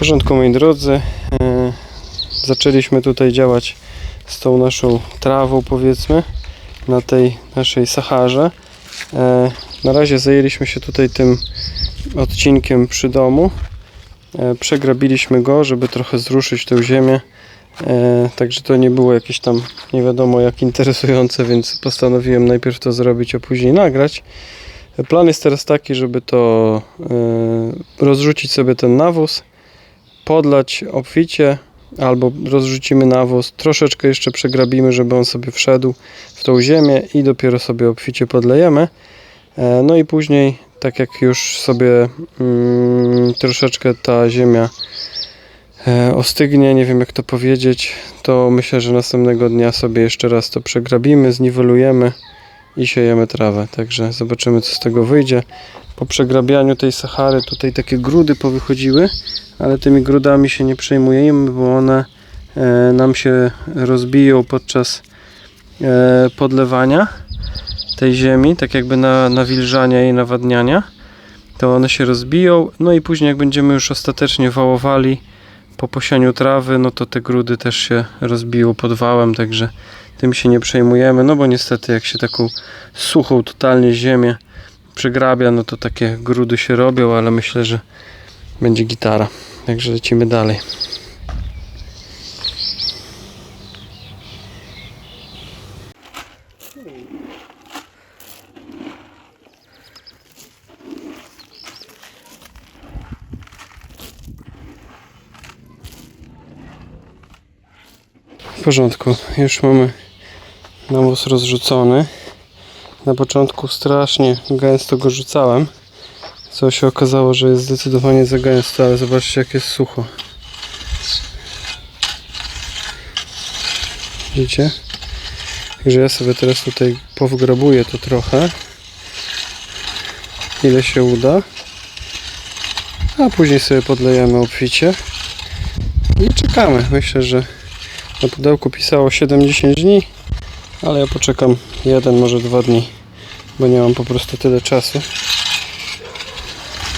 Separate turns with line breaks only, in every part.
porządku moi drodzy, e, zaczęliśmy tutaj działać z tą naszą trawą powiedzmy na tej naszej Saharze. E, na razie zajęliśmy się tutaj tym odcinkiem przy domu. E, przegrabiliśmy go, żeby trochę zruszyć tę ziemię. Także to nie było jakieś tam nie wiadomo jak interesujące, więc postanowiłem najpierw to zrobić, a później nagrać. Plan jest teraz taki, żeby to rozrzucić sobie ten nawóz, podlać obficie, albo rozrzucimy nawóz, troszeczkę jeszcze przegrabimy, żeby on sobie wszedł w tą ziemię i dopiero sobie obficie podlejemy. E, No i później, tak jak już sobie mm, troszeczkę ta ziemia e, ostygnie, nie wiem jak to powiedzieć, to myślę, że następnego dnia sobie jeszcze raz to przegrabimy, zniwelujemy i siejemy trawę. Także zobaczymy co z tego wyjdzie. Po przegrabianiu tej Sahary tutaj takie grudy powychodziły, ale tymi grudami się nie przejmujemy, bo one e, nam się rozbiją podczas e, podlewania tej ziemi, tak jakby na nawilżania i nawadniania. To one się rozbiją, no i później jak będziemy już ostatecznie wałowali po posianiu trawy, no to te grudy też się rozbiją pod wałem, także tym się nie przejmujemy, no bo niestety jak się taką suchą totalnie ziemię przygrabia, no to takie grudy się robią, ale myślę, że będzie gitara. Także lecimy dalej. W porządku, już mamy nawóz rozrzucony. Na początku strasznie gęsto go rzucałem. Co się okazało, że jest zdecydowanie za gęsto, ale zobaczcie jak jest sucho. Widzicie? Także ja sobie teraz tutaj powgrabuję to trochę. Ile się uda. A później sobie podlejemy obficie. I czekamy. Myślę, że na pudełku pisało 70 dni, ale ja poczekam jeden, może dwa dni, bo nie mam po prostu tyle czasu.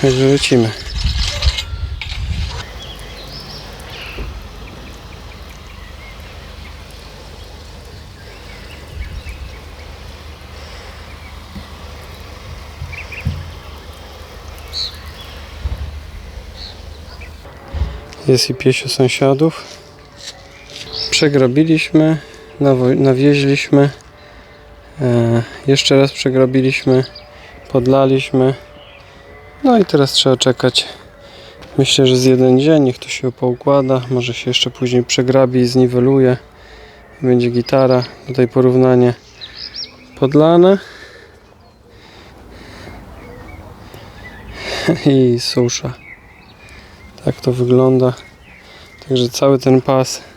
Także lecimy. Jest i piesio sąsiadów. Przegrabiliśmy, nawieźliśmy, e, jeszcze raz przegrabiliśmy, podlaliśmy. No i teraz trzeba czekać. Myślę, że z jeden dzień, niech to się poukłada. Może się jeszcze później przegrabi i zniweluje. Będzie gitara. Tutaj porównanie podlane. I susza. Tak to wygląda. Także cały ten pas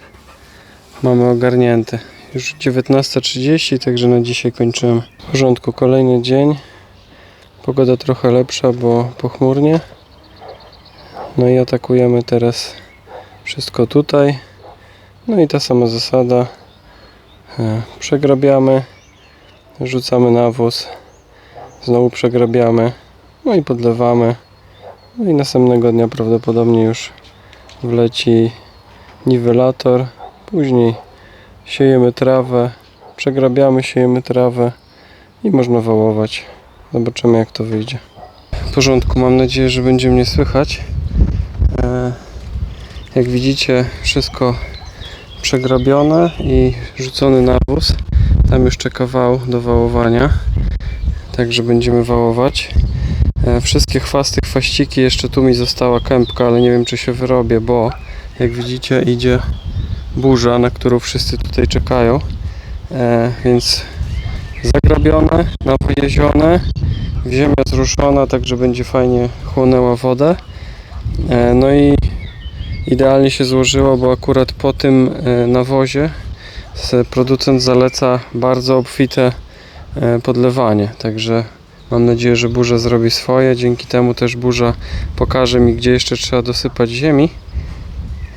mamy ogarnięty. Już 19.30, także na dzisiaj kończymy. W porządku, kolejny dzień. Pogoda trochę lepsza, bo pochmurnie. No i atakujemy teraz wszystko tutaj. No i ta sama zasada. E, Przegrabiamy, rzucamy nawóz, znowu przegrabiamy, no i podlewamy. No i następnego dnia prawdopodobnie już wleci niwelator. Później siejemy trawę, przegrabiamy, siejemy trawę i można wałować. Zobaczymy jak to wyjdzie. W porządku, mam nadzieję, że będzie mnie słychać. E, Jak widzicie, wszystko przegrabione i rzucony nawóz. Tam już czeka wał do wałowania. Także będziemy wałować. E, Wszystkie chwasty, chwaściki, jeszcze tu mi została kępka, ale nie wiem czy się wyrobię, bo jak widzicie idzie burza, na którą wszyscy tutaj czekają. E, więc zagrabione, nawojezione, ziemia zruszona, także będzie fajnie chłonęła wodę. E, no i idealnie się złożyło, bo akurat po tym e, nawozie producent zaleca bardzo obfite e, podlewanie, także mam nadzieję, że burza zrobi swoje. Dzięki temu też burza pokaże mi, gdzie jeszcze trzeba dosypać ziemi.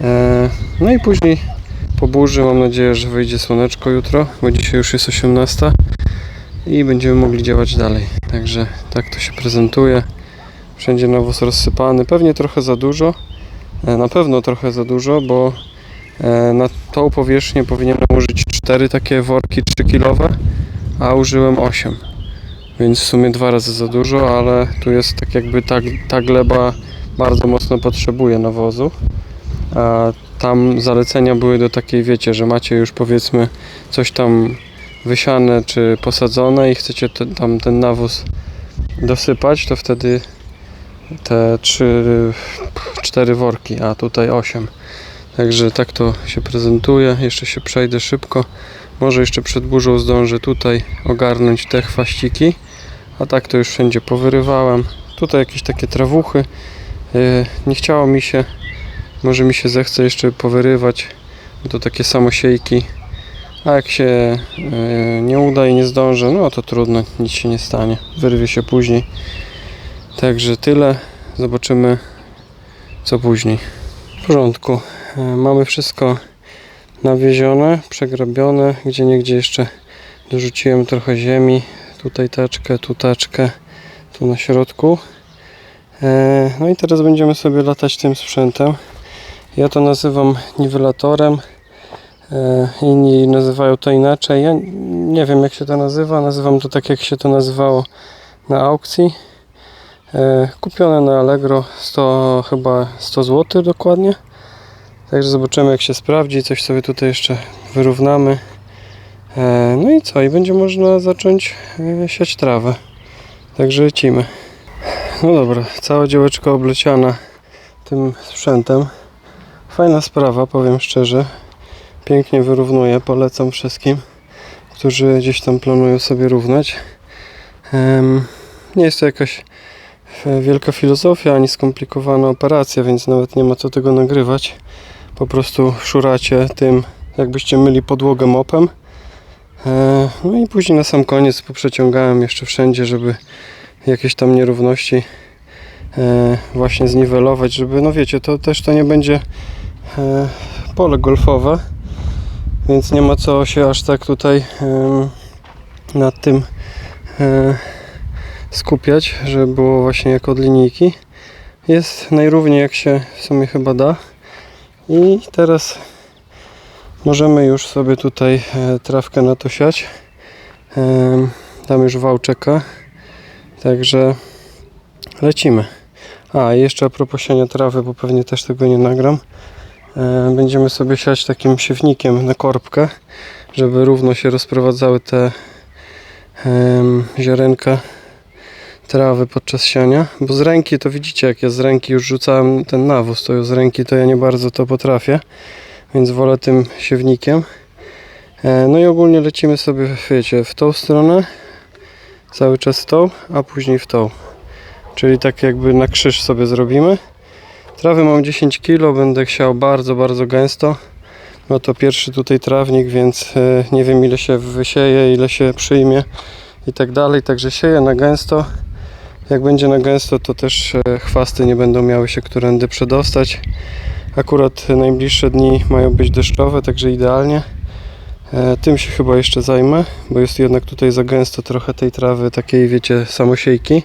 E, No i później po burzy mam nadzieję, że wyjdzie słoneczko jutro, bo dzisiaj już jest 18 i będziemy mogli działać dalej. Także tak to się prezentuje. Wszędzie nawóz rozsypany, pewnie trochę za dużo, E, Na pewno trochę za dużo, bo e, na tą powierzchnię powinienem użyć 4 takie worki 3-kilowe, a użyłem 8. Więc w sumie dwa razy za dużo, ale tu jest tak jakby ta, ta gleba bardzo mocno potrzebuje nawozu. A tam zalecenia były do takiej, wiecie, że macie już powiedzmy coś tam wysiane czy posadzone i chcecie te, tam ten nawóz dosypać, to wtedy te 3, 4 worki, a tutaj 8. Także tak to się prezentuje. Jeszcze się przejdę szybko. Może jeszcze przed burzą zdążę tutaj ogarnąć te chwaściki. A tak to już wszędzie powyrywałem. Tutaj jakieś takie trawuchy. Yy, Nie chciało mi się. Może mi się zechce jeszcze powyrywać. To takie samosiejki. A jak się yy, nie uda i nie zdążę, no to trudno, nic się nie stanie. Wyrwie się później. Także tyle. Zobaczymy co później. W porządku. E, Mamy wszystko nawiezione, przegrabione. Gdzie niegdzie jeszcze dorzuciłem trochę ziemi. Tutaj teczkę, tu teczkę, tu na środku. E, No i teraz będziemy sobie latać tym sprzętem. Ja to nazywam niwelatorem. E, Inni nazywają to inaczej. Ja nie wiem jak się to nazywa. Nazywam to tak jak się to nazywało na aukcji. E, Kupione na Allegro 100 chyba 100 zł dokładnie. Także zobaczymy jak się sprawdzi. Coś sobie tutaj jeszcze wyrównamy. E, No i co? I będzie można zacząć siać trawę. Także lecimy. No dobra, cała działeczka obleciana tym sprzętem. Fajna sprawa, powiem szczerze. Pięknie wyrównuje. Polecam wszystkim, którzy gdzieś tam planują sobie równać. Nie jest to jakaś e, wielka filozofia ani skomplikowana operacja, więc nawet nie ma co tego nagrywać. Po prostu szuracie tym, jakbyście myli podłogę mopem. E, No i później na sam koniec poprzeciągałem jeszcze wszędzie, żeby jakieś tam nierówności e, właśnie zniwelować, żeby, no wiecie, to też to nie będzie pole golfowe, więc nie ma co się aż tak tutaj nad tym e, skupiać, żeby było właśnie jak od linijki. Jest najrówniej jak się w sumie chyba da. I teraz możemy już sobie tutaj e, trawkę na to siać. Tam już wał czeka. Także lecimy. A jeszcze a propos siania trawy, bo pewnie też tego nie nagram. E, Będziemy sobie siać takim siewnikiem na korbkę, żeby równo się rozprowadzały te ziarenka trawy podczas siania, bo z ręki to widzicie, jak ja z ręki już rzucałem ten nawóz, to z ręki to ja nie bardzo to potrafię, więc wolę tym siewnikiem. E, No i ogólnie lecimy sobie, wiecie, w tą stronę, cały czas w tą, a później w tą. Czyli tak jakby na krzyż sobie zrobimy. Trawy mam 10 kg, będę siał bardzo, bardzo gęsto. No to pierwszy tutaj trawnik, więc e, nie wiem ile się wysieje, ile się przyjmie i tak dalej. Także sieję na gęsto. Jak będzie na gęsto, to też e, chwasty nie będą miały się którędy przedostać. Akurat najbliższe dni mają być deszczowe, także idealnie. E, Tym się chyba jeszcze zajmę, bo jest jednak tutaj za gęsto trochę tej trawy, takiej wiecie, samosiejki.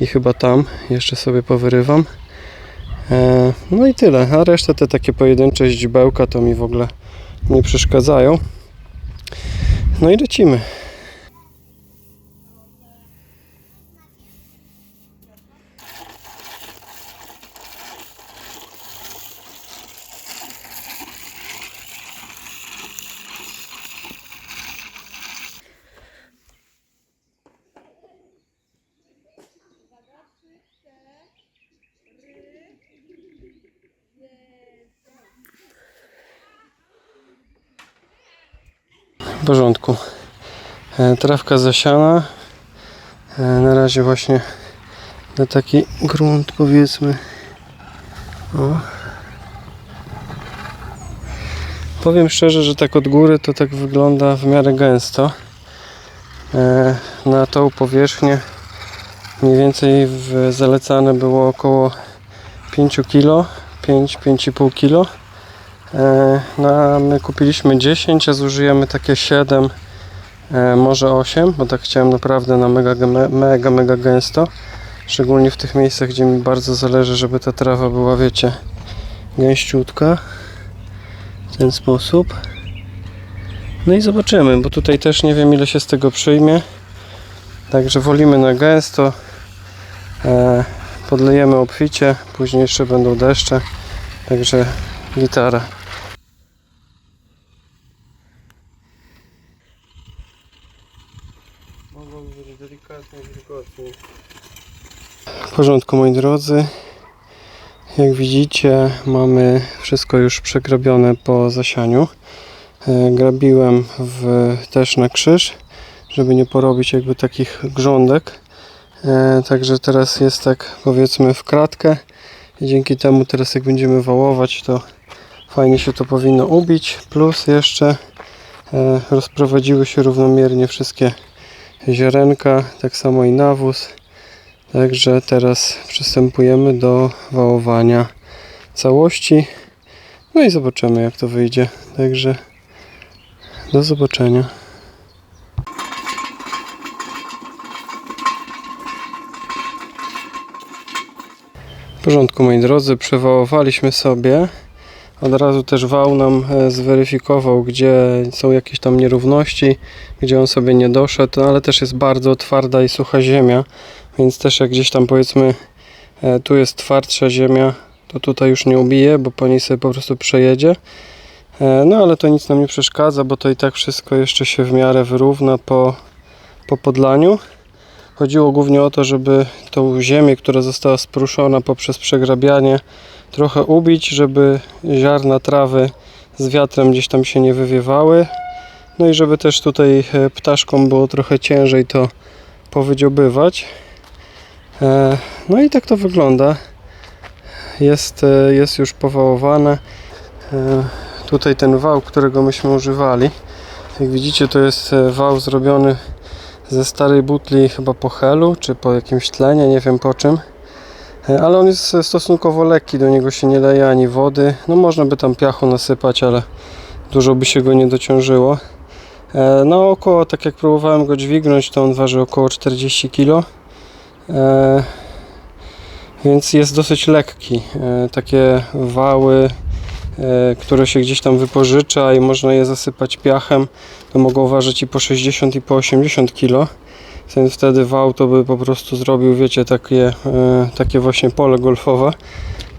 I chyba tam jeszcze sobie powyrywam. E, No i tyle, a resztę te takie pojedyncze ździbełka to mi w ogóle nie przeszkadzają. No i lecimy. W porządku. E, Trawka zasiana. E, Na razie właśnie na taki grunt powiedzmy. O. Powiem szczerze, że tak od góry to tak wygląda w miarę gęsto. E, Na tą powierzchnię mniej więcej zalecane było około 5 kg, 5-5,5 kg. E, No, my kupiliśmy 10, a zużyjemy takie 7, e, może 8, bo tak chciałem naprawdę na mega, me- mega, mega gęsto. Szczególnie w tych miejscach, gdzie mi bardzo zależy, żeby ta trawa była, wiecie, gęściutka w ten sposób. No i zobaczymy, bo tutaj też nie wiem ile się z tego przyjmie. Także wolimy na gęsto. E, podlejemy obficie, później jeszcze będą deszcze. Także gitara. W porządku moi drodzy. Jak widzicie mamy wszystko już przegrabione po zasianiu. E, Grabiłem w, też na krzyż, żeby nie porobić jakby takich grządek. E, Także teraz jest tak powiedzmy w kratkę i dzięki temu teraz jak będziemy wałować to fajnie się to powinno ubić. Plus jeszcze e, rozprowadziły się równomiernie wszystkie ziarenka, tak samo i nawóz. Także teraz przystępujemy do wałowania całości. No i zobaczymy jak to wyjdzie. Także do zobaczenia. W porządku moi drodzy, przewałowaliśmy sobie. Od razu też wał nam e, zweryfikował, gdzie są jakieś tam nierówności, gdzie on sobie nie doszedł, no, ale też jest bardzo twarda i sucha ziemia, więc też jak gdzieś tam powiedzmy e, tu jest twardsza ziemia, to tutaj już nie ubije, bo po niej sobie po prostu przejedzie. E, No ale to nic nam nie przeszkadza, bo to i tak wszystko jeszcze się w miarę wyrówna po, po podlaniu. Chodziło głównie o to, żeby tą ziemię, która została spruszona poprzez przegrabianie, trochę ubić, żeby ziarna trawy z wiatrem gdzieś tam się nie wywiewały. No i żeby też tutaj e, ptaszkom było trochę ciężej to powydziobywać. E, No i tak to wygląda. Jest, e, jest już powałowane. E, Tutaj ten wał, którego myśmy używali. Jak widzicie, to jest wał zrobiony ze starej butli chyba po helu, czy po jakimś tlenie, nie wiem po czym. Ale on jest stosunkowo lekki, do niego się nie leje ani wody. No można by tam piachu nasypać, ale dużo by się go nie dociążyło. E, No około, tak jak próbowałem go dźwignąć, to on waży około 40 kg. E, Więc jest dosyć lekki. E, Takie wały, e, które się gdzieś tam wypożycza i można je zasypać piachem, to mogą ważyć i po 60 i po 80 kg. Więc wtedy wał to by po prostu zrobił, wiecie, takie, takie właśnie pole golfowe.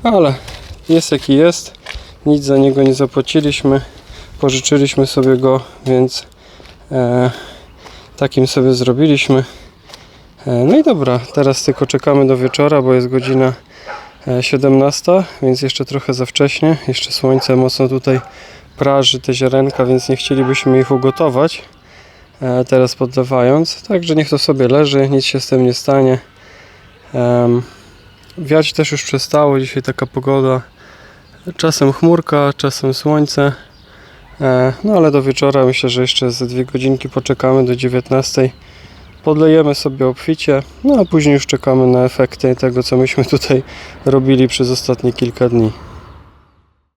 Ale jest jaki jest. Nic za niego nie zapłaciliśmy. Pożyczyliśmy sobie go, więc takim sobie zrobiliśmy. E, no i dobra, teraz tylko czekamy do wieczora, bo jest godzina e, 17, więc jeszcze trochę za wcześnie. Jeszcze słońce mocno tutaj praży te ziarenka, więc nie chcielibyśmy ich ugotować e, teraz podlewając. Także niech to sobie leży, nic się z tym nie stanie. Wiać też już przestało, dzisiaj taka pogoda. Czasem chmurka, czasem słońce. E, No ale do wieczora myślę, że jeszcze ze dwie godzinki poczekamy do 19. Podlejemy sobie obficie, no a później już czekamy na efekty tego, co myśmy tutaj robili przez ostatnie kilka dni.